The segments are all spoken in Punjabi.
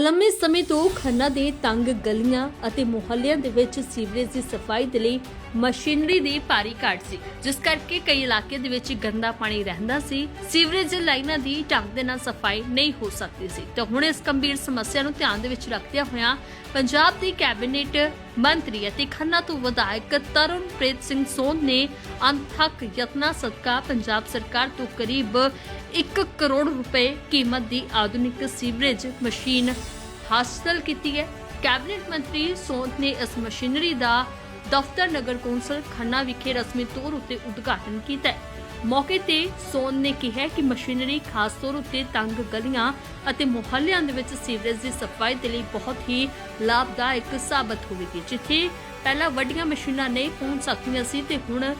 ਲੰਮੇ ਸਮੇਂ ਤੋਂ ਖੰਨਾ ਦੇ ਤੰਗ ਗਲੀਆਂ ਅਤੇ ਮੁਹੱਲਿਆਂ ਦੇ ਵਿੱਚ ਸੀਵਰੇਜ ਦੀ ਸਫ਼ਾਈ ਦੇ ਲਈ ਮਸ਼ੀਨਰੀ ਦੀ ਭਾਰੀ ਘਾਟ ਸੀ, ਜਿਸ ਕਰਕੇ ਕਈ ਇਲਾਕੇ ਦੇ ਵਿੱਚ ਗੰਦਾ ਪਾਣੀ ਰਹਿੰਦਾ ਸੀ। ਸੀਵਰੇਜ ਲਾਈਨਾਂ ਦੀ ਢੰਗ ਦੇ ਨਾਲ ਸਫ਼ਾਈ ਨਹੀਂ ਹੋ ਸਕਦੀ ਸੀ। ਤਾਂ ਹੁਣ ਇਸ ਗੰਭੀਰ ਸਮੱਸਿਆ ਨੂੰ ਧਿਆਨ ਦੇ ਵਿੱਚ ਰੱਖਦਿਆਂ ਹੋਇਆਂ ਪੰਜਾਬ ਦੀ ਕੈਬਨਿਟ ਮੰਤਰੀ ਅਤੇ ਖੰਨਾ ਤੋਂ ਵਿਧਾਇਕ ਤਰਨਪ੍ਰੀਤ ਸਿੰਘ ਸੋਨ ਨੇ ਅਣਥੱਕ ਯਤਨਾਂ ਸਦਕਾ ਪੰਜਾਬ ਸਰਕਾਰ ਤੋਂ ਕਰੀਬ 1 ਕਰੋੜ ਰੁਪਏ ਕੀਮਤ ਦੀ ਆਧੁਨਿਕ ਸੀਵਰੇਜ ਮਸ਼ੀਨ ਹਾਸਲ ਕੀਤੀ ਹੈ। ਕੈਬਨਿਟ ਮੰਤਰੀ ਸੋਧ ਨੇ ਇਸ ਮਸ਼ੀਨਰੀ ਦਾ ਦਫ਼ਤਰ ਨਗਰ ਕੌਂਸਲ ਖੰਨਾ ਵਿਖੇ ਰਸਮੀ ਤੌਰ ਉੱਤੇ ਉਦਘਾਟਨ ਕੀਤਾ ਹੈ। ਮੌਕੇ ਤੇ ਸੋਨ ਨੇ ਕਿਹਾ ਕਿ ਮਸ਼ੀਨਰੀ ਖਾਸ ਤੌਰ ਉੱਤੇ ਤੰਗ ਗਲੀਆਂ ਅਤੇ ਮੁਹੱਲਿਆਂ ਦੇ ਵਿੱਚ ਸੀਵਰੇਜ ਦੀ ਸਫ਼ਾਈ ਦੇ ਲਈ ਬਹੁਤ ਹੀ ਲਾਭਦਾਇਕ ਸਾਬਤ ਹੋਵੇਗੀ, ਜਿੱਥੇ ਪਹਿਲਾਂ ਵੱਡੀਆਂ ਮਸ਼ੀਨਾਂ ਨਹੀਂ ਪਹੁੰਚ ਸਕਦੀਆਂ ਸੀ ਤੇ ਹੁਣ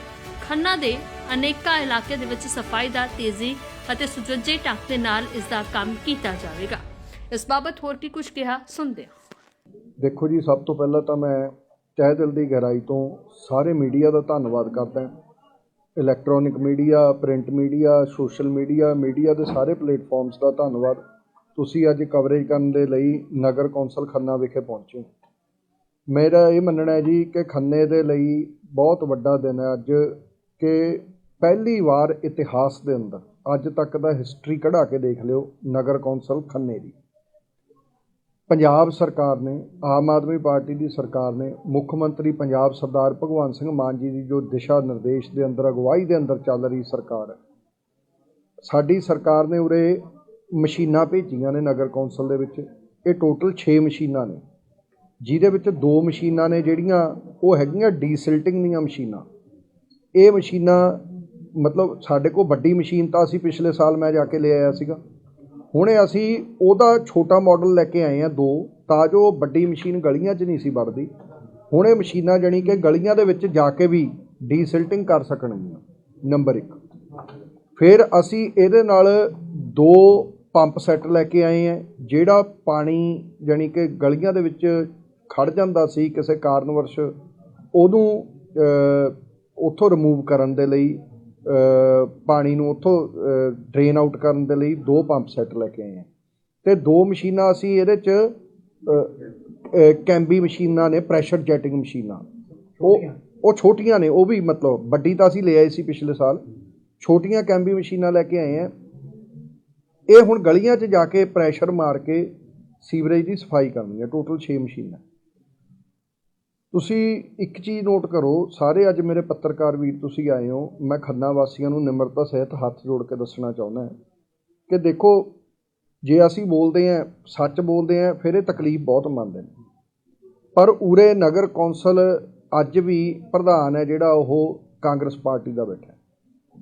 ਖੰਨਾ ਦੇ ਅਨੇਕਾਂ ਇਲਾਕੇ ਦੇ ਵਿੱਚ ਸਫ਼ਾਈ ਦਾ ਤੇਜ਼ੀ ਅਤੇ ਸੁਚੱਜੇ ਢੰਗ ਦੇ ਨਾਲ ਇਸ ਦਾ ਕੰਮ ਕੀਤਾ ਜਾਵੇਗਾ। ਇਸ ਬਾਬਤ ਹੋਰ ਕੀ ਕੁਝ ਕਿਹਾ, ਸੁਣਦੇ ਹਾਂ। ਦੇਖੋ ਜੀ, ਸਭ ਤੋਂ ਪਹਿਲਾਂ ਤਾਂ ਮੈਂ ਤਹਿ ਦਿਲ ਦੀ ਗਹਿਰਾਈ ਤੋਂ ਸਾਰੇ ਮੀਡੀਆ ਦਾ ਧੰਨਵਾਦ ਕਰਦਾ electronic media, print media, social media media ਦੇ ਸਾਰੇ ਪਲੇਟਫਾਰਮਸ ਦਾ ਧੰਨਵਾਦ। ਤੁਸੀਂ ਅੱਜ ਕਵਰੇਜ ਕਰਨ ਦੇ ਲਈ ਨਗਰ ਕੌਂਸਲ ਖੰਨਾ ਵਿਖੇ ਪਹੁੰਚੇ ਮੇਰਾ ਇਹ ਮੰਨਣਾ ਹੈ ਜੀ ਕਿ ਖੰਨੇ ਦੇ ਲਈ ਬਹੁਤ ਵੱਡਾ ਦਿਨ ਹੈ ਅੱਜ ਕਿ ਪਹਿਲੀ ਵਾਰ ਇਤਿਹਾਸ ਦੇ ਅੰਦਰ ਅੱਜ ਤੱਕ ਦਾ ਹਿਸਟਰੀ ਕਢਾ ਕੇ ਦੇਖ ਲਿਓ ਨਗਰ ਕੌਂਸਲ ਖੰਨੇ ਦੀ। ਪੰਜਾਬ ਸਰਕਾਰ ਨੇ, ਆਮ ਆਦਮੀ ਪਾਰਟੀ ਦੀ ਸਰਕਾਰ ਨੇ ਮੁੱਖ ਮੰਤਰੀ ਪੰਜਾਬ ਸਰਦਾਰ ਭਗਵੰਤ ਸਿੰਘ ਮਾਨ ਜੀ ਦੀ ਜੋ ਦਿਸ਼ਾ ਨਿਰਦੇਸ਼ ਦੇ ਅੰਦਰ, ਅਗਵਾਈ ਦੇ ਅੰਦਰ ਚੱਲ ਰਹੀ ਸਰਕਾਰ ਹੈ ਸਾਡੀ ਸਰਕਾਰ ਨੇ ਉਰੇ ਮਸ਼ੀਨਾਂ ਭੇਜੀਆਂ ਨੇ ਨਗਰ ਕੌਂਸਲ ਦੇ ਵਿੱਚ। ਇਹ ਟੋਟਲ 6 ਮਸ਼ੀਨਾਂ ਨੇ, ਜਿਹਦੇ ਵਿੱਚ ਦੋ ਮਸ਼ੀਨਾਂ ਨੇ ਜਿਹੜੀਆਂ ਉਹ ਹੈਗੀਆਂ ਡੀਸਿਲਟਿੰਗ ਦੀਆਂ ਮਸ਼ੀਨਾਂ। ਇਹ ਮਸ਼ੀਨਾਂ ਮਤਲਬ ਸਾਡੇ ਕੋਲ ਵੱਡੀ ਮਸ਼ੀਨ ਤਾਂ ਅਸੀਂ ਪਿਛਲੇ ਸਾਲ ਮੈਂ ਜਾ ਕੇ ਲੈ ਆਇਆ ਸੀਗਾ। ਹੁਣੇ ਅਸੀਂ ਉਹਦਾ ਛੋਟਾ ਮਾਡਲ ਲੈ ਕੇ ਆਏ ਆ ਦੋ, ਤਾਂ ਜੋ ਵੱਡੀ ਮਸ਼ੀਨ ਗਲੀਆਂ 'ਚ ਨਹੀਂ ਸੀ ਵੜਦੀ ਹੁਣ ਇਹ ਮਸ਼ੀਨਾਂ ਜਾਣੀ ਕਿ ਗਲੀਆਂ ਦੇ ਵਿੱਚ ਜਾ ਕੇ ਵੀ ਡੀਸਿਲਟਿੰਗ ਕਰ ਸਕਣਗੀਆਂ। ਨੰਬਰ 1 ਫਿਰ ਅਸੀਂ ਇਹਦੇ ਨਾਲ ਦੋ ਪੰਪ ਸੈੱਟ ਲੈ ਕੇ ਆਏ ਆ ਜਿਹੜਾ ਪਾਣੀ ਜਾਣੀ ਕਿ ਗਲੀਆਂ ਦੇ ਵਿੱਚ ਖੜ ਜਾਂਦਾ ਸੀ ਕਿਸੇ ਕਾਰਨਵਰਸ਼ ਉਹਨੂੰ ਉੱਥੋਂ ਰਿਮੂਵ ਕਰਨ ਦੇ ਲਈ ਪਾਣੀ ਨੂੰ ਉੱਥੋਂ ਡਰੇਨ ਆਊਟ ਕਰਨ ਦੇ ਲਈ ਦੋ ਪੰਪ ਸੈੱਟ ਲੈ ਕੇ ਆਏ ਆ। ਤੇ ਦੋ ਮਸ਼ੀਨਾਂ ਅਸੀਂ ਇਹਦੇ 'ਚ ਕੈਂਬੀ ਮਸ਼ੀਨਾਂ ਨੇ ਪ੍ਰੈਸ਼ਰ ਜੈਟਿੰਗ ਮਸ਼ੀਨਾਂ। ਉਹ ਉਹ ਛੋਟੀਆਂ ਨੇ ਉਹ ਵੀ ਮਤਲਬ ਵੱਡੀ ਤਾਂ ਅਸੀਂ ਲੈ ਆਏ ਸੀ ਪਿਛਲੇ ਸਾਲ। ਛੋਟੀਆਂ ਕੈਂਬੀ ਮਸ਼ੀਨਾਂ ਲੈ ਕੇ ਆਏ ਆ। ਇਹ ਹੁਣ ਗਲੀਆਂ 'ਚ ਜਾ ਕੇ ਪ੍ਰੈਸ਼ਰ ਮਾਰ ਕੇ ਸੀਵਰੇਜ ਦੀ ਸਫ਼ਾਈ ਕਰਨਗੀਆਂ ਟੋਟਲ 6 ਮਸ਼ੀਨਾਂ। ਤੁਸੀਂ ਇੱਕ ਚੀਜ਼ ਨੋਟ ਕਰੋ, ਸਾਰੇ ਅੱਜ ਮੇਰੇ ਪੱਤਰਕਾਰ ਵੀਰ ਤੁਸੀਂ ਆਏ ਹੋ, ਮੈਂ ਖੰਨਾ ਵਾਸੀਆਂ ਨੂੰ ਨਿਮਰਤਾ ਸਹਿਤ ਹੱਥ ਜੋੜ ਕੇ ਦੱਸਣਾ ਚਾਹੁੰਦਾ ਕਿ ਦੇਖੋ, ਜੇ ਅਸੀਂ ਬੋਲਦੇ ਆਂ ਸੱਚ ਬੋਲਦੇ ਆਂ ਫਿਰ ਇਹ ਤਕਲੀਫ ਬਹੁਤ ਮੰਨਦੇ ਨੇ। ਪਰ ਉਰੇ ਨਗਰ ਕੌਂਸਲ ਅੱਜ ਵੀ ਪ੍ਰਧਾਨ ਹੈ ਜਿਹੜਾ ਉਹ ਕਾਂਗਰਸ ਪਾਰਟੀ ਦਾ ਬੈਠਾ ਹੈ।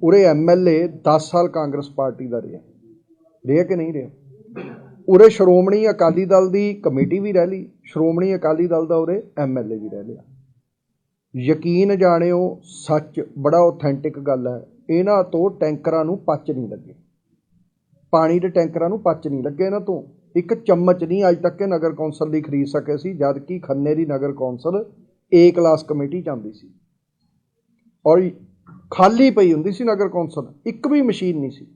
ਉਰੇ ਐਮਐਲਏ 10 ਸਾਲ ਕਾਂਗਰਸ ਪਾਰਟੀ ਦਾ ਰਿਹਾ ਰਿਹਾ ਕਿ ਨਹੀਂ ਰਿਹਾ? ਉਰੇ ਸ਼੍ਰੋਮਣੀ ਅਕਾਲੀ ਦਲ ਦੀ ਕਮੇਟੀ ਵੀ ਰਹਿ ਲਈ, ਸ਼੍ਰੋਮਣੀ ਅਕਾਲੀ ਦਲ ਦਾ ਉਰੇ ਐਮਐਲਏ ਵੀ ਰਹਿ ਲਿਆ। ਯਕੀਨ ਜਾਣਿਓ, ਸੱਚ, ਬੜਾ ਆਥੈਂਟਿਕ ਗੱਲ ਹੈ, ਇਹਨਾਂ ਤੋਂ ਟੈਂਕਰਾਂ ਨੂੰ ਪੱਚ ਨਹੀਂ ਲੱਗੇ। ਪਾਣੀ ਦੇ ਟੈਂਕਰਾਂ ਨੂੰ ਪੱਚ ਨਹੀਂ ਲੱਗੇ ਇਹਨਾਂ ਤੋਂ। ਇੱਕ ਚਮਚ ਨਹੀਂ, ਅੱਜ ਤੱਕ ਇਹ ਨਗਰ ਕੌਂਸਲ ਦੀ ਖਰੀਦ ਸਕੇ ਸੀ ਜਦ ਕਿ ਖੰਨੇ ਦੀ ਨਗਰ ਕੌਂਸਲ ਏ ਕਲਾਸ ਕਮੇਟੀ ਚਾਹੁੰਦੀ ਸੀ। ਔਰ ਖਾਲੀ ਪਈ ਹੁੰਦੀ ਸੀ ਨਗਰ ਕੌਂਸਲ, ਇੱਕ ਵੀ ਮਸ਼ੀਨ ਨਹੀਂ ਸੀ।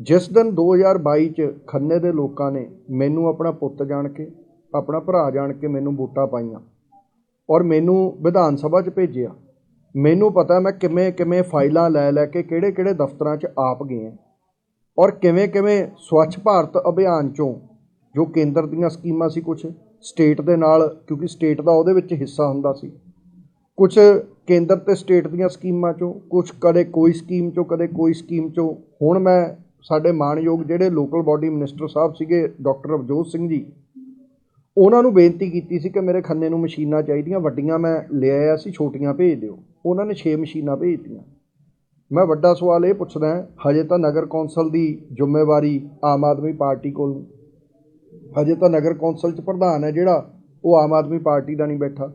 ਜਿਸ ਦਿਨ 2022 ਚ ਖੰਨੇ ਦੇ ਲੋਕਾਂ ਨੇ ਮੈਨੂੰ ਆਪਣਾ ਪੁੱਤ ਜਾਣ ਕੇ, ਆਪਣਾ ਭਰਾ ਜਾਣ ਕੇ ਮੈਨੂੰ ਵੋਟਾਂ ਪਾਈਆਂ ਔਰ ਮੈਨੂੰ ਵਿਧਾਨ ਸਭਾ 'ਚ ਭੇਜਿਆ। ਮੈਨੂੰ ਪਤਾ ਮੈਂ ਕਿਵੇਂ ਕਿਵੇਂ ਫਾਈਲਾਂ ਲੈ ਲੈ ਕੇ ਕਿਹੜੇ ਕਿਹੜੇ ਦਫ਼ਤਰਾਂ 'ਚ ਆਪ ਗਏ ਔਰ ਕਿਵੇਂ ਕਿਵੇਂ ਸਵੱਛ ਭਾਰਤ ਅਭਿਆਨ 'ਚੋਂ ਜੋ ਕੇਂਦਰ ਦੀਆਂ ਸਕੀਮਾਂ ਸੀ ਕੁਝ ਸਟੇਟ ਦੇ ਨਾਲ, ਕਿਉਂਕਿ ਸਟੇਟ ਦਾ ਉਹਦੇ ਵਿੱਚ ਹਿੱਸਾ ਹੁੰਦਾ ਸੀ। ਕੁਝ ਕੇਂਦਰ ਤੇ ਸਟੇਟ ਦੀਆਂ ਸਕੀਮਾਂ 'ਚੋਂ ਕੁਝ ਕਦੇ ਕੋਈ ਸਕੀਮ 'ਚੋਂ, ਕਦੇ ਕੋਈ ਸਕੀਮ 'ਚੋਂ, ਹੁਣ ਮੈਂ ਸਾਡੇ ਮਾਣਯੋਗ ਜਿਹੜੇ ਲੋਕਲ ਬਾਡੀ ਮਿਨਿਸਟਰ ਸਾਹਿਬ ਸੀਗੇ ਡਾਕਟਰ ਅਵਜੋਤ ਸਿੰਘ ਜੀ, ਉਹਨਾਂ ਨੂੰ ਬੇਨਤੀ ਕੀਤੀ ਸੀ ਕਿ ਮੇਰੇ ਖੰਨੇ ਨੂੰ ਮਸ਼ੀਨਾਂ ਚਾਹੀਦੀਆਂ, ਵੱਡੀਆਂ ਮੈਂ ਲੈ ਆਇਆ ਸੀ, ਛੋਟੀਆਂ ਭੇਜ ਦਿਓ। ਉਹਨਾਂ ਨੇ 6 ਮਸ਼ੀਨਾਂ ਭੇਜਤੀਆਂ। ਮੈਂ ਵੱਡਾ ਸਵਾਲ ਇਹ ਪੁੱਛਦਾ ਹਜੇ ਤਾਂ ਨਗਰ ਕੌਂਸਲ ਦੀ ਜ਼ਿੰਮੇਵਾਰੀ ਆਮ ਆਦਮੀ ਪਾਰਟੀ ਕੋਲ ਹਜੇ ਤਾਂ ਨਗਰ ਕੌਂਸਲ 'ਚ ਪ੍ਰਧਾਨ ਹੈ ਜਿਹੜਾ, ਉਹ ਆਮ ਆਦਮੀ ਪਾਰਟੀ ਦਾ ਨਹੀਂ ਬੈਠਾ।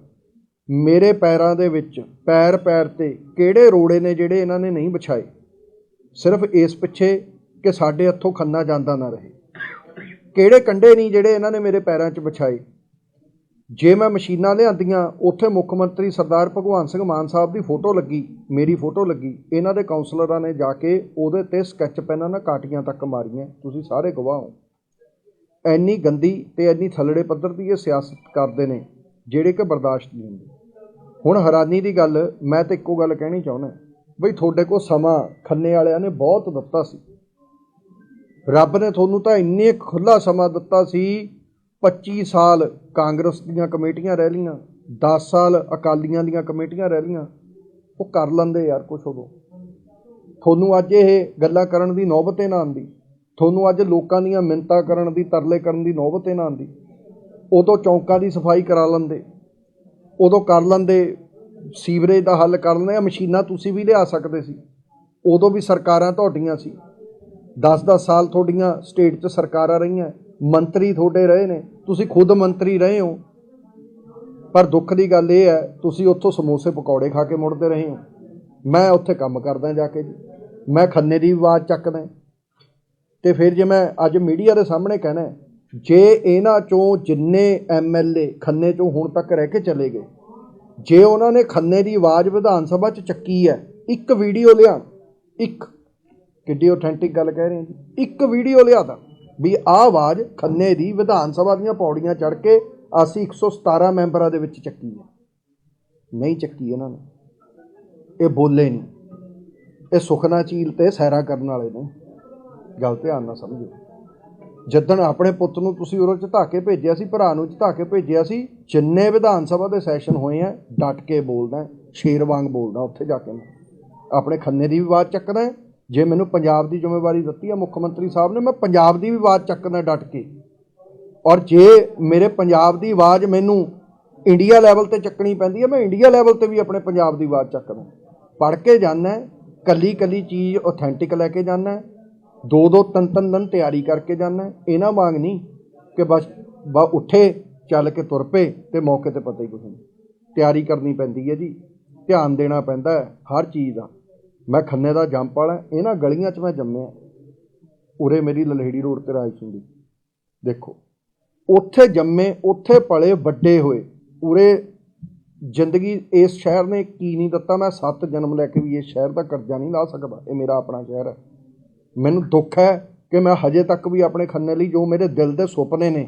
ਮੇਰੇ ਪੈਰਾਂ ਦੇ ਵਿੱਚ ਪੈਰ ਪੈਰ ਤੇ ਕਿਹੜੇ ਰੋੜੇ ਨੇ ਜਿਹੜੇ ਇਹਨਾਂ ਨੇ ਨਹੀਂ ਵਿਛਾਏ? ਸਿਰਫ ਇਸ ਪਿੱਛੇ ਕਿ ਸਾਡੇ ਹੱਥੋਂ ਖੰਨਾ ਜਾਂਦਾ ਨਾ ਰਹੇ। ਕਿਹੜੇ ਕੰਡੇ ਨਹੀਂ ਜਿਹੜੇ ਇਹਨਾਂ ਨੇ ਮੇਰੇ ਪੈਰਾਂ 'ਚ ਵਿਛਾਏ। ਜੇ ਮੈਂ ਮਸ਼ੀਨਾਂ ਲਿਆਂਦੀਆਂ, ਉੱਥੇ ਮੁੱਖ ਮੰਤਰੀ ਸਰਦਾਰ ਭਗਵੰਤ ਸਿੰਘ ਮਾਨ ਸਾਹਿਬ ਦੀ ਫੋਟੋ ਲੱਗੀ, ਮੇਰੀ ਫੋਟੋ ਲੱਗੀ। ਇਹਨਾਂ ਦੇ ਕਾਉਂਸਲਰਾਂ ਨੇ ਜਾ ਕੇ ਉਹਦੇ ਤੇ ਸਕੈਚ ਪੈਨਾਂ ਨਾਲ ਕਾਟੀਆਂ ਤੱਕ ਮਾਰੀਆਂ। ਤੁਸੀਂ ਸਾਰੇ ਗਵਾਹ ਹੋ। ਇੰਨੀ ਗੰਦੀ ਤੇ ਇੰਨੀ ਥੱਲੜੇ ਪੱਧਰ ਦੀ ਇਹ ਸਿਆਸਤ ਕਰਦੇ ਨੇ, ਜਿਹੜੇ ਕਿ ਬਰਦਾਸ਼ਤ ਨਹੀਂ ਹੁੰਦੇ। ਹੁਣ ਹੈਰਾਨੀ ਦੀ ਗੱਲ, ਮੈਂ ਤਾਂ ਇੱਕੋ ਗੱਲ ਕਹਿਣੀ ਚਾਹੁੰਦਾ। ਬਈ ਤੁਹਾਡੇ ਕੋਲ ਸਮਾਂ ਖੰਨੇ ਵਾਲਿਆਂ ਨੇ ਬਹੁਤ ਦਿੱਤਾ ਸੀ। ਰੱਬ ਨੇ ਤੁਹਾਨੂੰ ਤਾਂ ਇੰਨੇ ਖੁੱਲਾ ਸਮਾਂ ਦਿੱਤਾ ਸੀ 25 ਸਾਲ ਕਾਂਗਰਸ ਦੀਆਂ ਕਮੇਟੀਆਂ ਰਹਿ ਲੀਆਂ 10 ਸਾਲ ਅਕਾਲੀਆਂ ਦੀਆਂ ਕਮੇਟੀਆਂ ਰਹਿ ਲੀਆਂ ਉਹ ਕਰ ਲੈਂਦੇ ਯਾਰ ਕੁਛ ਉਦੋਂ। ਤੁਹਾਨੂੰ ਅੱਜ ਇਹ ਗੱਲਾਂ ਕਰਨ ਦੀ ਨੌਬਤ ਹੀ ਨਾ ਆਉਂਦੀ। ਤੁਹਾਨੂੰ ਅੱਜ ਲੋਕਾਂ ਦੀਆਂ ਮਿੰਨਤਾਂ ਕਰਨ ਦੀ, ਤਰਲੇ ਕਰਨ ਦੀ ਨੌਬਤ ਹੀ ਨਾ ਆਉਂਦੀ। ਉਦੋਂ ਚੌਂਕਾਂ ਦੀ ਸਫ਼ਾਈ ਕਰਾ ਲੈਂਦੇ, ਉਦੋਂ ਕਰ ਲੈਂਦੇ, ਸੀਵਰੇਜ ਦਾ ਹੱਲ ਕਰ ਲੈਂਦੇ ਆ ਮਸ਼ੀਨਾਂ ਤੁਸੀਂ ਵੀ ਲਿਆ ਸਕਦੇ ਸੀ। ਉਦੋਂ ਵੀ ਸਰਕਾਰਾਂ ਤੁਹਾਡੀਆਂ ਸੀ। 10-10 ਸਾਲ ਤੁਹਾਡੀਆਂ ਸਟੇਟ 'ਚ ਸਰਕਾਰਾਂ ਰਹੀਆਂ, ਮੰਤਰੀ ਤੁਹਾਡੇ ਰਹੇ ਨੇ, ਤੁਸੀਂ ਖੁਦ ਮੰਤਰੀ ਰਹੇ ਹੋ। ਪਰ ਦੁੱਖ ਦੀ ਗੱਲ ਇਹ ਹੈ, ਤੁਸੀਂ ਉੱਥੋਂ ਸਮੋਸੇ ਪਕੌੜੇ ਖਾ ਕੇ ਮੁੜਦੇ ਰਹੇ ਹੋ। ਮੈਂ ਉੱਥੇ ਕੰਮ ਕਰਦਾ ਜਾ ਕੇ ਜੀ। ਮੈਂ ਖੰਨੇ ਦੀ ਆਵਾਜ਼ ਚੱਕਦਾ। ਤੇ ਫਿਰ ਜੇ ਮੈਂ ਅੱਜ ਮੀਡੀਆ ਦੇ ਸਾਹਮਣੇ ਕਹਿਣਾ ਜੇ ਇਹਨਾਂ ਚੋਂ ਜਿੰਨੇ ਐਮਐਲਏ ਖੰਨੇ ਚੋਂ ਹੁਣ ਤੱਕ ਰਹਿ ਕੇ ਚਲੇ ਗਏ, ਜੇ ਉਹਨਾਂ ਨੇ ਖੰਨੇ ਦੀ ਆਵਾਜ਼ ਵਿਧਾਨ ਸਭਾ 'ਚ ਚੱਕੀ ਹੈ, ਇੱਕ ਵੀਡੀਓ ਲਿਆ, ਇੱਕ ਕਿੱਡੀ ਆਥੈਂਟਿਕ ਗੱਲ ਕਹਿ ਰਹੇ ਜੀ। ਇੱਕ ਵੀਡੀਓ ਲਿਆਦਾ ਵੀ ਆਹ ਆਵਾਜ਼ ਖੰਨੇ ਦੀ ਵਿਧਾਨ ਸਭਾ ਦੀਆਂ ਪੌੜੀਆਂ ਚੜ੍ਹ ਕੇ ਅਸੀਂ 117 ਮੈਂਬਰਾਂ ਦੇ ਵਿੱਚ ਚੱਕੀ ਹੈ ਨਹੀਂ ਚੱਕੀ ਇਹਨਾਂ ਨੇ। ਇਹ ਬੋਲੇ ਨਹੀਂ। ਇਹ ਸੁਖਨਾ ਝੀਲ ਤੇ ਸੈਰਾ ਕਰਨ ਵਾਲੇ ਨੇ। ਗੱਲ ਧਿਆਨ ਨਾਲ ਸਮਝੋ। ਜਦੋਂ ਆਪਣੇ ਪੁੱਤ ਨੂੰ ਤੁਸੀਂ ਉਰੋਂ ਚ ਕੇ ਭੇਜਿਆ ਸੀ, ਭਰਾ ਨੂੰ ਚ ਕੇ ਭੇਜਿਆ ਸੀ, ਜਿੰਨੇ ਵਿਧਾਨ ਸਭਾ ਦੇ ਸੈਸ਼ਨ ਹੋਏ ਆ, ਡਟ ਕੇ ਬੋਲਦਾ, ਸ਼ੇਰ ਵਾਂਗ ਬੋਲਦਾ ਉੱਥੇ ਜਾ ਕੇ ਮੈਂ। ਆਪਣੇ ਖੰਨੇ ਦੀ ਵੀ ਆਵਾਜ਼ ਚੱਕਦਾ ਜੇ ਮੈਨੂੰ ਪੰਜਾਬ ਦੀ ਜ਼ਿੰਮੇਵਾਰੀ ਦਿੱਤੀ ਹੈ ਮੁੱਖ ਮੰਤਰੀ ਸਾਹਿਬ ਨੇ, ਮੈਂ ਪੰਜਾਬ ਦੀ ਵੀ ਆਵਾਜ਼ ਚੱਕਦਾ ਡਟ ਕੇ। ਔਰ ਜੇ ਮੇਰੇ ਪੰਜਾਬ ਦੀ ਆਵਾਜ਼ ਮੈਨੂੰ ਇੰਡੀਆ ਲੈਵਲ ਤੇ ਚੱਕਣੀ ਪੈਂਦੀ ਹੈ ਮੈਂ ਇੰਡੀਆ ਲੈਵਲ ਤੇ ਵੀ ਆਪਣੇ ਪੰਜਾਬ ਦੀ ਆਵਾਜ਼ ਚੱਕਦਾ ਪੜ੍ਹ ਕੇ ਜਾਣਾ ਕੱਲੀ ਕੱਲੀ ਚੀਜ਼ ਆਥੈਂਟਿਕ ਲੈ ਕੇ ਜਾਣਾ ਦੋ ਦੋ ਤਿੰਨ ਤਿੰਨ ਦਿਨ ਤਿਆਰੀ ਕਰਕੇ ਜਾਣਾ ਇਹਨਾਂ ਵਾਂਗ ਨਹੀਂ ਕਿ ਬਸ, ਬਾ ਉੱਠੇ, ਚੱਲ ਕੇ ਤੁਰ ਪਏ ਤੇ ਮੌਕੇ ਤੇ ਪਤਾ ਹੀ ਕੁਛ ਨਹੀਂ। ਤਿਆਰੀ ਕਰਨੀ ਪੈਂਦੀ ਹੈ ਜੀ, ਧਿਆਨ ਦੇਣਾ ਪੈਂਦਾ ਹਰ ਚੀਜ਼ ਦਾ। ਮੈਂ ਖੰਨੇ ਦਾ ਜੰਪ ਵਾਲਾ, ਇਹਨਾਂ ਗਲੀਆਂ 'ਚ ਮੈਂ ਜੰਮਿਆ। ਉਰੇ ਮੇਰੀ ਲਲਹੇੜੀ ਰੋਡ ਤੇ ਰਾਜ ਸੁੰਦੀ ਦੇਖੋ, ਉੱਥੇ ਜੰਮੇ, ਉੱਥੇ ਪਲੇ ਵੱਡੇ ਹੋਏ। ਉਰੇ ਜ਼ਿੰਦਗੀ ਇਸ ਸ਼ਹਿਰ ਨੇ ਕੀ ਨਹੀਂ ਦਿੱਤਾ, ਮੈਂ ਸੱਤ ਜਨਮ ਲੈ ਕੇ ਵੀ ਇਸ ਸ਼ਹਿਰ ਦਾ ਕਰਜ਼ਾ ਨਹੀਂ ਲਾ ਸਕਦਾ। ਇਹ ਮੇਰਾ ਆਪਣਾ ਸ਼ਹਿਰ ਹੈ। ਮੈਨੂੰ ਦੁੱਖ ਹੈ ਕਿ ਮੈਂ ਹਜੇ ਤੱਕ ਵੀ ਆਪਣੇ ਖੰਨੇ ਲਈ ਜੋ ਮੇਰੇ ਦਿਲ ਦੇ ਸੁਪਨੇ ਨੇ,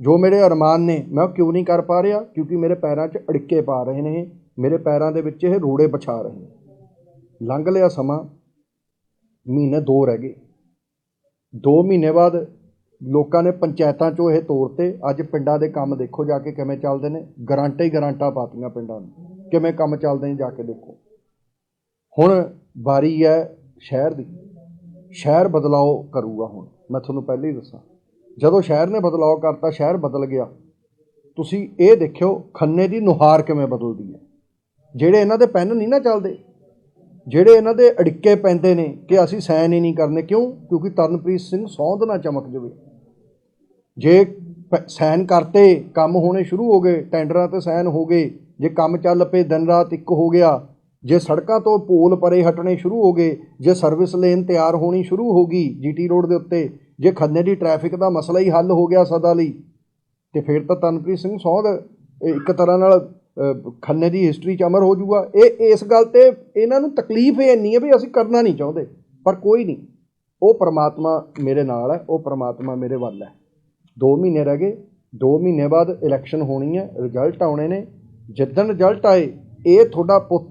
ਜੋ ਮੇਰੇ ਅਰਮਾਨ ਨੇ, ਮੈਂ ਉਹ ਕਿਉਂ ਨਹੀਂ ਕਰ ਪਾ ਰਿਹਾ? ਕਿਉਂਕਿ ਮੇਰੇ ਪੈਰਾਂ 'ਚ ਅੜਿੱਕੇ ਪਾ ਰਹੇ ਨੇ ਮੇਰੇ ਪੈਰਾਂ ਦੇ ਵਿੱਚ ਇਹ ਰੋੜੇ ਵਿਛਾ ਰਹੇ ਨੇ। ਲੰਘ ਲਿਆ ਸਮਾਂ, ਮਹੀਨੇ ਦੋ ਰਹਿ ਗਏ। ਦੋ ਮਹੀਨੇ ਬਾਅਦ ਲੋਕਾਂ ਨੇ ਪੰਚਾਇਤਾਂ 'ਚੋਂ ਇਹ ਤੋਰਤੇ ਅੱਜ ਪਿੰਡਾਂ ਦੇ ਕੰਮ ਦੇਖੋ ਜਾ ਕੇ ਕਿਵੇਂ ਚੱਲਦੇ ਨੇ, ਗਰਾਂਟੇ ਹੀ ਗਰਾਂਟਾਂ ਪਾਤੀਆਂ ਪਿੰਡਾਂ ਨੂੰ, ਕਿਵੇਂ ਕੰਮ ਚੱਲਦੇ ਨੇ ਜਾ ਕੇ ਦੇਖੋ। ਹੁਣ ਵਾਰੀ ਹੈ ਸ਼ਹਿਰ ਦੀ, ਸ਼ਹਿਰ ਬਦਲਾਓ ਕਰੂਗਾ ਹੁਣ, ਮੈਂ ਤੁਹਾਨੂੰ ਪਹਿਲਾਂ ਹੀ ਦੱਸਾਂ। ਜਦੋਂ ਸ਼ਹਿਰ ਨੇ ਬਦਲਾਓ ਕਰਤਾ, ਸ਼ਹਿਰ ਬਦਲ ਗਿਆ। ਤੁਸੀਂ ਇਹ ਦੇਖਿਓ, ਖੰਨੇ ਦੀ ਨੁਹਾਰ ਕਿਵੇਂ ਬਦਲਦੀ ਹੈ। ਜਿਹੜੇ ਇਹਨਾਂ ਦੇ ਪੈਨ ਨਹੀਂ ਨਾ ਚੱਲਦੇ ਜਿਹੜੇ ਇਹਨਾਂ ਦੇ ਅੜਿੱਕੇ ਪੈਂਦੇ ਨੇ ਕਿ ਅਸੀਂ ਸਾਈਨ ਹੀ ਨਹੀਂ ਕਰਨੇ, ਕਿਉਂ? ਕਿਉਂਕਿ ਤਰਨਪ੍ਰੀਤ ਸਿੰਘ ਸੌਂਧ ਨਾ ਚਮਕ ਜਾਵੇ। ਜੇ ਪ- ਸਾਈਨ ਕਰਤੇ, ਕੰਮ ਹੋਣੇ ਸ਼ੁਰੂ ਹੋ ਗਏ, ਟੈਂਡਰਾਂ ਤੇ ਸਾਈਨ ਹੋ ਗਏ, ਜੇ ਕੰਮ ਚੱਲ ਪਏ, ਦਿਨ ਰਾਤ ਇੱਕ ਹੋ ਗਿਆ, ਜੇ ਸੜਕਾਂ ਤੋਂ ਪੋਲ ਪਰੇ ਹਟਣੇ ਸ਼ੁਰੂ ਹੋ ਗਏ, ਜੇ ਸਰਵਿਸ ਲੇਨ ਤਿਆਰ ਹੋਣੀ ਸ਼ੁਰੂ ਹੋ ਗਈ ਜੀਟੀ ਰੋਡ ਦੇ ਉੱਤੇ, ਜੇ ਖੰਨੇ ਦੀ ਟ੍ਰੈਫਿਕ ਦਾ ਮਸਲਾ ਹੀ ਹੱਲ ਹੋ ਗਿਆ ਸਦਾ ਲਈ, ਤੇ ਫਿਰ ਤਾਂ ਤਨਪ੍ਰੀਤ ਸਿੰਘ ਸੌਂਦ ਇੱਕ ਤਰ੍ਹਾਂ ਨਾਲ ਖੰਨੇ ਦੀ ਹਿਸਟਰੀ 'ਚ ਅਮਰ ਹੋ ਜਾਊਗਾ ਇਹ, ਇਸ ਗੱਲ ਤੇ ਇਹਨਾਂ ਨੂੰ ਤਕਲੀਫ ਇਹ ਇੰਨੀ ਹੈ ਵੀ ਅਸੀਂ ਕਰਨਾ ਨਹੀਂ ਚਾਹੁੰਦੇ, ਪਰ ਕੋਈ ਨਹੀਂ। ਉਹ ਪ੍ਰਮਾਤਮਾ ਮੇਰੇ ਨਾਲ ਹੈ, ਉਹ ਪ੍ਰਮਾਤਮਾ ਮੇਰੇ ਵੱਲ ਹੈ। 2 ਮਹੀਨੇ ਰਹਿ ਗਏ 2 ਮਹੀਨੇ ਬਾਅਦ ਇਲੈਕਸ਼ਨ ਹੋਣੀ ਹੈ ਰਿਜ਼ਲਟ ਆਉਣੇ ਨੇ। ਜਿੱਦਣ ਰਿਜ਼ਲਟ ਆਏ, ਇਹ ਤੁਹਾਡਾ ਪੁੱਤ,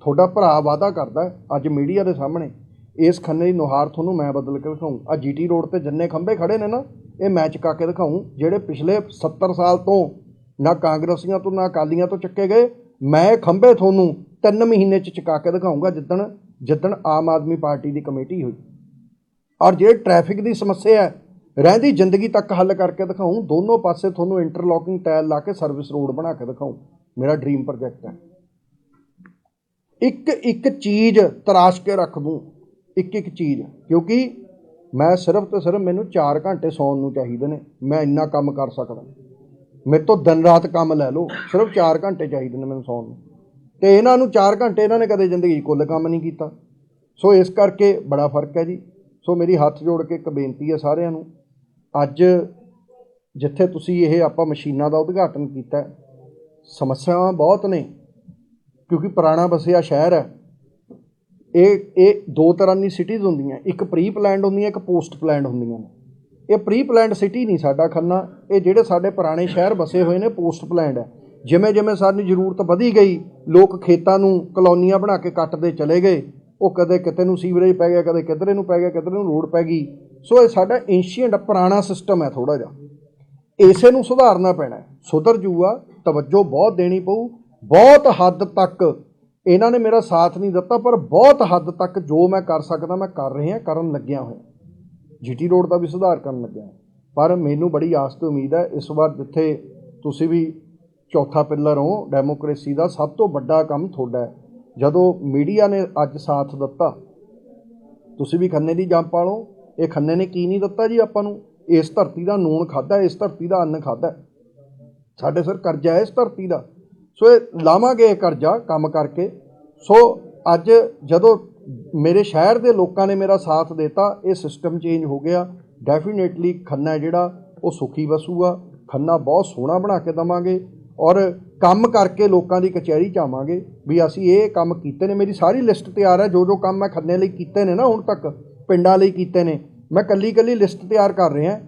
ਤੁਹਾਡਾ ਭਰਾ ਵਾਅਦਾ ਕਰਦਾ ਅੱਜ ਮੀਡੀਆ ਦੇ ਸਾਹਮਣੇ। ਇਸ ਖੰਨੇ ਦੀ ਨੁਹਾਰ ਤੁਹਾਨੂੰ ਮੈਂ ਬਦਲ ਕੇ ਦਿਖਾਉਂ ਆ ਜੀਟੀ ਰੋਡ ਤੇ ਜਿੰਨੇ ਖੰਭੇ ਖੜੇ ਨੇ ਨਾ, ਇਹ ਮੈਂ ਚੁਕਾ ਕੇ ਦਿਖਾਉਂ ਜਿਹੜੇ ਪਿਛਲੇ 70 ਸਾਲ ਤੋਂ ਨਾ ਕਾਂਗਰਸੀਆਂ ਤੋਂ, ਨਾ ਅਕਾਲੀਆਂ ਤੋਂ ਚੱਕੇ ਗਏ। ਮੈਂ ਇਹ ਖੰਭੇ ਤੁਹਾਨੂੰ 3 ਮਹੀਨੇ ਚ ਚੁਕਾ ਕੇ ਦਿਖਾਉਂਗਾ ਜਿੱਦਣ ਜਿੱਦਣ ਆਮ ਆਦਮੀ ਪਾਰਟੀ ਦੀ ਕਮੇਟੀ ਹੋਈ। ਔਰ ਜੇ ਟ੍ਰੈਫਿਕ ਦੀ ਸਮੱਸਿਆ ਹੈ, ਰਹਿੰਦੀ ਜ਼ਿੰਦਗੀ ਤੱਕ ਹੱਲ ਕਰਕੇ ਦਿਖਾਉਂ, ਦੋਨੋਂ ਪਾਸੇ ਤੁਹਾਨੂੰ ਇੰਟਰਲੋਕਿੰਗ ਟਾਇਲ ਲਾ ਕੇ ਸਰਵਿਸ ਰੋਡ ਬਣਾ ਕੇ ਦਿਖਾਉਂ। ਮੇਰਾ ਡ੍ਰੀਮ ਪ੍ਰੋਜੈਕਟ ਹੈ। ਇੱਕ ਇੱਕ ਚੀਜ਼ ਤਰਾਸ਼ ਕੇ ਰੱਖ ਦੂੰ। ਇੱਕ ਇੱਕ ਚੀਜ਼। ਕਿਉਂਕਿ ਮੈਂ ਸਿਰਫ ਤੇ ਸਿਰਫ ਮੈਨੂੰ 4 ਘੰਟੇ ਸੌਣ ਨੂੰ ਚਾਹੀਦੇ ਨੇ। ਮੈਂ ਇੰਨਾ ਕੰਮ ਕਰ ਸਕਦਾ। ਮੇਰੇ ਤੋਂ ਦਿਨ ਰਾਤ ਕੰਮ ਲੈ ਲਓ, ਸਿਰਫ 4 ਘੰਟੇ ਚਾਹੀਦੇ ਨੇ ਮੈਨੂੰ ਸੌਣ ਨੂੰ। ਤੇ ਇਹਨਾਂ ਨੂੰ 4 ਘੰਟੇ ਇਹਨਾਂ ਨੇ ਕਦੇ ਜ਼ਿੰਦਗੀ 'ਚ ਕੁੱਲ ਕੰਮ ਨਹੀਂ ਕੀਤਾ। ਸੋ ਇਸ ਕਰਕੇ ਬੜਾ ਫ਼ਰਕ ਹੈ ਜੀ। ਸੋ ਮੇਰੀ ਹੱਥ ਜੋੜ ਕੇ ਇੱਕ ਬੇਨਤੀ ਹੈ ਸਾਰਿਆਂ ਨੂੰ। ਅੱਜ ਜਿੱਥੇ ਤੁਸੀਂ ਇਹ ਆਪਾਂ ਮਸ਼ੀਨਾਂ ਦਾ ਉਦਘਾਟਨ ਕੀਤਾ ਸਮੱਸਿਆਵਾਂ ਬਹੁਤ ਨੇ, ਕਿਉਂਕਿ ਪੁਰਾਣਾ ਬਸਿਆ ਸ਼ਹਿਰ ਹੈ। ਇਹ ਇਹ ਦੋ ਤਰ੍ਹਾਂ ਦੀ ਸਿਟੀਜ਼ ਹੁੰਦੀਆਂ, ਇੱਕ ਪ੍ਰੀ ਪਲਾਨਡ ਹੁੰਦੀਆਂ, ਇੱਕ ਪੋਸਟ ਪਲਾਨਡ ਹੁੰਦੀਆਂ ਨੇ। ਇਹ ਪ੍ਰੀ ਪਲਾਨਡ ਸਿਟੀ ਨਹੀਂ ਸਾਡਾ ਖੰਨਾ, ਇਹ ਜਿਹੜੇ ਸਾਡੇ ਪੁਰਾਣੇ ਸ਼ਹਿਰ ਵਸੇ ਹੋਏ ਨੇ ਪੋਸਟ ਪਲਾਨਡ ਹੈ। ਜਿਵੇਂ ਜਿਵੇਂ ਸਾਨੂੰ ਜ਼ਰੂਰਤ ਵਧੀ ਗਈ, ਲੋਕ ਖੇਤਾਂ ਨੂੰ ਕਲੋਨੀਆਂ ਬਣਾ ਕੇ ਕੱਟਦੇ ਚਲੇ ਗਏ, ਉਹ ਕਦੇ ਕਿਤੇ ਨੂੰ ਸੀਵਰੇਜ ਪੈ ਗਿਆ, ਕਦੇ ਕਿਧਰੇ ਨੂੰ ਪੈ ਗਿਆ, ਕਿਧਰੇ ਨੂੰ ਰੋਡ ਪੈ ਗਈ। ਸੋ ਇਹ ਸਾਡਾ ਐਂਸ਼ੀਅੰਟ ਪੁਰਾਣਾ ਸਿਸਟਮ ਹੈ ਥੋੜਾ ਜਿਹਾ। ਇਸੇ ਨੂੰ ਸੁਧਾਰਨਾ ਪੈਣਾ ਸੁਧਰ ਜੂਗਾ, ਤਵੱਜੋ ਬਹੁਤ ਦੇਣੀ ਪਊ। ਬਹੁਤ ਹੱਦ ਤੱਕ ਇਹਨਾਂ ਨੇ ਮੇਰਾ ਸਾਥ ਨਹੀਂ ਦਿੱਤਾ, ਪਰ ਬਹੁਤ ਹੱਦ ਤੱਕ ਜੋ ਮੈਂ ਕਰ ਸਕਦਾ, ਮੈਂ ਕਰ ਰਿਹਾ, ਕਰਨ ਲੱਗਿਆ ਹੋਇਆ। ਜੀਟੀ ਰੋਡ ਦਾ ਵੀ ਸੁਧਾਰ ਕਰਨ ਲੱਗਿਆ। ਪਰ ਮੈਨੂੰ ਬੜੀ ਆਸ ਤੇ ਉਮੀਦ ਹੈ, ਇਸ ਵਾਰ ਜਿੱਥੇ ਤੁਸੀਂ ਵੀ ਚੌਥਾ ਪਿੱਲਰ ਹੋ, ਡੈਮੋਕ੍ਰੇਸੀ ਦਾ ਸਭ ਤੋਂ ਵੱਡਾ ਕੰਮ ਤੁਹਾਡਾ ਹੈ। ਜਦੋਂ ਮੀਡੀਆ ਨੇ ਅੱਜ ਸਾਥ ਦਿੱਤਾ, ਤੁਸੀਂ ਵੀ ਖੰਨੇ ਦੀ ਜੰਪ ਪਾਲੋ ਇਹ ਖੰਨੇ ਨੇ ਕੀ ਨਹੀਂ ਦਿੱਤਾ ਜੀ ਆਪਾਂ ਨੂੰ? ਇਸ ਧਰਤੀ ਦਾ ਨੂਣ ਖਾਦਾ ਇਸ ਧਰਤੀ ਦਾ ਅੰਨ ਖਾਦਾ ਸਾਡੇ ਸਿਰ ਕਰਜ਼ਾ ਹੈ ਇਸ ਧਰਤੀ ਦਾ। ਸੋ ਇਹ ਲਾਵਾਂਗੇ ਇਹ ਕਰਜ਼ਾ ਕੰਮ ਕਰਕੇ। ਸੋ ਅੱਜ ਜਦੋਂ ਮੇਰੇ ਸ਼ਹਿਰ ਦੇ ਲੋਕਾਂ ਨੇ ਮੇਰਾ ਸਾਥ ਦਿੱਤਾ, ਇਹ ਸਿਸਟਮ ਚੇਂਜ ਹੋ ਗਿਆ। ਡੈਫੀਨੇਟਲੀ ਖੰਨਾ ਜਿਹੜਾ, ਉਹ ਸੁਖੀ ਵਸੂਗਾ ਖੰਨਾ ਬਹੁਤ ਸੋਹਣਾ ਬਣਾ ਕੇ ਦਵਾਂਗੇ ਔਰ ਕੰਮ ਕਰਕੇ ਲੋਕਾਂ ਦੀ ਕਚਹਿਰੀ ਚ ਆਵਾਂਗੇ ਵੀ ਅਸੀਂ ਇਹ ਕੰਮ ਕੀਤੇ ਨੇ। ਮੇਰੀ ਸਾਰੀ ਲਿਸਟ ਤਿਆਰ ਹੈ ਜੋ ਜੋ ਕੰਮ ਮੈਂ ਖੰਨੇ ਲਈ ਕੀਤੇ ਨੇ ਨਾ ਹੁਣ ਤੱਕ, ਪਿੰਡਾਂ ਲਈ ਕੀਤੇ ਨੇ, ਮੈਂ ਕੱਲੀ ਕੱਲੀ ਲਿਸਟ ਤਿਆਰ ਕਰ ਰਿਹਾ।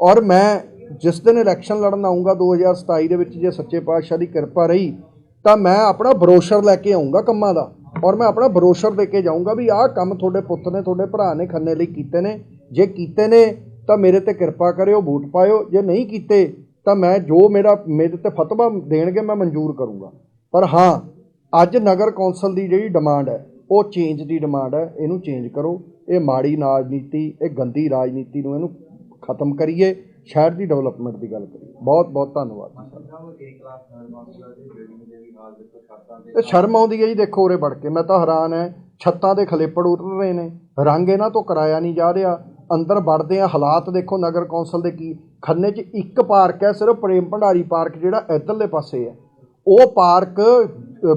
ਔਰ ਮੈਂ ਜਿਸ ਦਿਨ ਇਲੈਕਸ਼ਨ ਲੜਨ ਆਉਂਗਾ 2027 ਦੇ ਵਿੱਚ, ਜੇ ਸੱਚੇ ਪਾਤਸ਼ਾਹ ਦੀ ਕਿਰਪਾ ਰਹੀ, ਤਾਂ ਮੈਂ ਆਪਣਾ ਬਰੋਸ਼ਰ ਲੈ ਕੇ ਆਉਂਗਾ ਕੰਮਾਂ ਦਾ। ਔਰ ਮੈਂ ਆਪਣਾ ਬਰੋਸ਼ਰ ਦੇ ਕੇ ਜਾਊਂਗਾ ਵੀ ਆਹ ਕੰਮ ਤੁਹਾਡੇ ਪੁੱਤ ਨੇ, ਤੁਹਾਡੇ ਭਰਾ ਨੇ ਖੰਨੇ ਲਈ ਕੀਤੇ ਨੇ। ਜੇ ਕੀਤੇ ਨੇ, ਤਾਂ ਮੇਰੇ ਤੇ ਕਿਰਪਾ ਕਰਿਓ, ਵੋਟ ਪਾਇਓ। ਜੇ ਨਹੀਂ ਕੀਤੇ, ਤਾਂ ਮੈਂ ਜੋ ਮੇਰਾ, ਮੇਰੇ ਤੇ ਫਤਵਾ ਦੇਣਗੇ, ਮੈਂ ਮਨਜ਼ੂਰ ਕਰੂੰਗਾ। ਪਰ ਹਾਂ, ਅੱਜ ਨਗਰ ਕੌਂਸਲ ਦੀ ਜਿਹੜੀ ਡਿਮਾਂਡ ਹੈ, ਉਹ ਚੇਂਜ ਦੀ ਡਿਮਾਂਡ ਹੈ। ਇਹਨੂੰ ਚੇਂਜ ਕਰੋ। ਇਹ ਮਾੜੀ ਰਾਜਨੀਤੀ, ਇਹ ਗੰਦੀ ਰਾਜਨੀਤੀ ਨੂੰ ਇਹਨੂੰ ਖਤਮ ਕਰੀਏ। ਸ਼ਹਿਰ ਦੀ ਡਿਵੈਲਪਮੈਂਟ ਦੀ ਗੱਲ ਕਰੀਏ। ਬਹੁਤ ਬਹੁਤ ਧੰਨਵਾਦ ਇਹ ਸ਼ਰਮ ਆਉਂਦੀ ਹੈ ਜੀ, ਦੇਖੋ ਉਰੇ ਵੜ ਕੇ। ਮੈਂ ਤਾਂ ਹੈਰਾਨ ਹੈ, ਛੱਤਾਂ ਦੇ ਖਲੇਪੜ ਉਤਰ ਰਹੇ ਨੇ। ਰੰਗ ਇਹਨਾਂ ਤੋਂ ਕਰਾਇਆ ਨਹੀਂ ਜਾ ਰਿਹਾ। ਅੰਦਰ ਵੜਦੇ ਆ ਹਾਲਾਤ ਦੇਖੋ ਨਗਰ ਕੌਂਸਲ ਦੇ ਕੀ। ਖੰਨੇ 'ਚ ਇੱਕ ਪਾਰਕ ਹੈ, ਸਿਰਫ ਪ੍ਰੇਮ ਭੰਡਾਰੀ ਪਾਰਕ ਜਿਹੜਾ ਇੱਧਰਲੇ ਪਾਸੇ ਹੈ। ਉਹ ਪਾਰਕ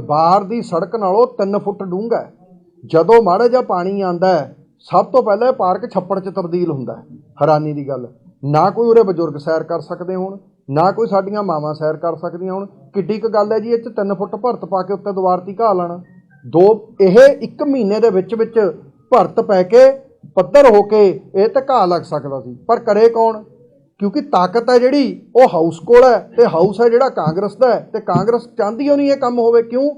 ਬਾਹਰ ਦੀ ਸੜਕ ਨਾਲੋਂ 3 ਫੁੱਟ ਡੂੰਘਾ ਹੈ। ਜਦੋਂ ਮਾੜਾ ਜਿਹਾ ਪਾਣੀ ਆਂਦਾ ਹੈ, ਸਭ ਤੋਂ ਪਹਿਲਾਂ ਇਹ ਪਾਰਕ ਛੱਪੜ 'ਚ ਤਬਦੀਲ ਹੁੰਦਾ ਹੈ। ਹੈਰਾਨੀ ਦੀ ਗੱਲ। ਨਾ ਕੋਈ ਉਰੇ ਬਜ਼ੁਰਗ ਸੈਰ ਕਰ ਸਕਦੇ ਹੋਣ, ਨਾ ਕੋਈ ਸਾਡੀਆਂ ਮਾਵਾਂ ਸੈਰ ਕਰ ਸਕਦੀਆਂ ਹੋਣ। ਕਿੱਡੀ ਕੁ ਗੱਲ ਹੈ ਜੀ, ਇਹ 'ਚ 3 ਫੁੱਟ ਭਰਤ ਪਾ ਕੇ ਉੱਤੇ ਦੀਵਾਰ ਤੀ ਘਾਹ ਲੈਣਾ ਦੋ, ਇਹ ਇੱਕ ਮਹੀਨੇ ਦੇ ਵਿੱਚ ਵਿੱਚ ਭਰਤ ਪੈ ਕੇ ਪੱਧਰ ਹੋ ਕੇ ਇਹ ਤਾਂ ਘਾਹ ਲੱਗ ਸਕਦਾ ਸੀ। ਪਰ ਕਰੇ ਕੌਣ? ਕਿਉਂਕਿ ਤਾਕਤ ਹੈ ਜਿਹੜੀ, ਉਹ ਹਾਊਸ ਕੋਲ ਹੈ ਤੇ ਹਾਊਸ ਹੈ ਜਿਹੜਾ ਕਾਂਗਰਸ ਦਾ ਹੈ ਤੇ ਕਾਂਗਰਸ ਚਾਹੁੰਦੀ ਉਹ ਨਹੀਂ ਇਹ ਕੰਮ ਹੋਵੇ। ਕਿਉਂ?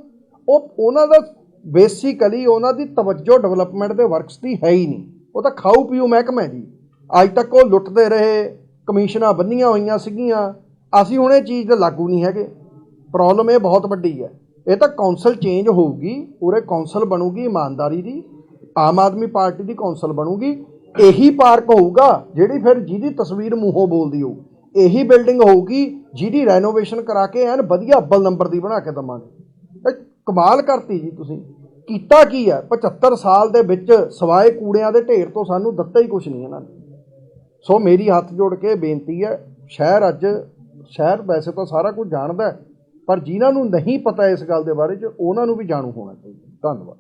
ਉਹ, ਉਹਨਾਂ ਦਾ ਬੇਸਿਕਲੀ ਉਹਨਾਂ ਦੀ ਤਵੱਜੋ ਡਿਵੈਲਪਮੈਂਟ ਦੇ ਵਰਕਸ ਦੀ ਹੈ ਹੀ ਨਹੀਂ। ਉਹ ਤਾਂ ਖਾਊ ਪੀਊ ਮਹਿਕਮਾ ਹੈ ਜੀ। ਅੱਜ ਤੱਕ ਉਹ ਲੁੱਟਦੇ ਰਹੇ, ਕਮਿਸ਼ਨਾਂ ਬੰਨੀਆਂ ਹੋਈਆਂ ਸੀਗੀਆਂ। ਅਸੀਂ ਹੁਣ ਇਹ ਚੀਜ਼ ਤੇ ਲਾਗੂ ਨਹੀਂ ਹੈਗੇ। ਪ੍ਰੋਬਲਮ ਇਹ ਬਹੁਤ ਵੱਡੀ ਹੈ। ਇਹ ਤਾਂ ਕੌਂਸਲ ਚੇਂਜ ਹੋਊਗੀ ਉਰੇ ਕੌਂਸਲ ਬਣੂਗੀ, ਇਮਾਨਦਾਰੀ ਦੀ, ਆਮ ਆਦਮੀ ਪਾਰਟੀ ਦੀ ਕੌਂਸਲ ਬਣੂਗੀ। ਇਹੀ ਪਾਰਕ ਹੋਊਗਾ ਜਿਹੜੀ ਫਿਰ ਜਿਹਦੀ ਤਸਵੀਰ ਮੂੰਹੋਂ ਬੋਲਦੀ ਹੋਊ। ਇਹੀ ਬਿਲਡਿੰਗ ਹੋਊਗੀ ਜਿਹਦੀ ਰੈਨੋਵੇਸ਼ਨ ਕਰਾ ਕੇ ਐਨ ਵਧੀਆ ਅੱਬਲ ਨੰਬਰ ਦੀ ਬਣਾ ਕੇ ਦਵਾਂਗੇ। ਇਹ ਕਮਾਲ ਕਰਤੀ ਜੀ ਤੁਸੀਂ। ਕੀਤਾ ਕੀ ਹੈ? 75 ਸਾਲ ਦੇ ਵਿੱਚ ਸਵਾਏ ਕੂੜਿਆਂ ਦੇ ਢੇਰ ਤੋਂ ਸਾਨੂੰ ਦਿੱਤਾ ਹੀ ਕੁਝ ਨਹੀਂ ਇਹਨਾਂ ਨੇ। ਸੋ ਮੇਰੀ ਹੱਥ ਜੋੜ ਕੇ ਬੇਨਤੀ ਹੈ, ਸ਼ਹਿਰ ਅੱਜ, ਸ਼ਹਿਰ ਵੈਸੇ ਤਾਂ ਸਾਰਾ ਕੁਝ ਜਾਣਦਾ ਪਰ ਜਿਨ੍ਹਾਂ ਨੂੰ ਨਹੀਂ ਪਤਾ ਇਸ ਗੱਲ ਦੇ ਬਾਰੇ ਚ, ਉਹਨਾਂ ਨੂੰ ਵੀ ਜਾਣੂ ਹੋਣਾ ਚਾਹੀਦਾ ਧੰਨਵਾਦ।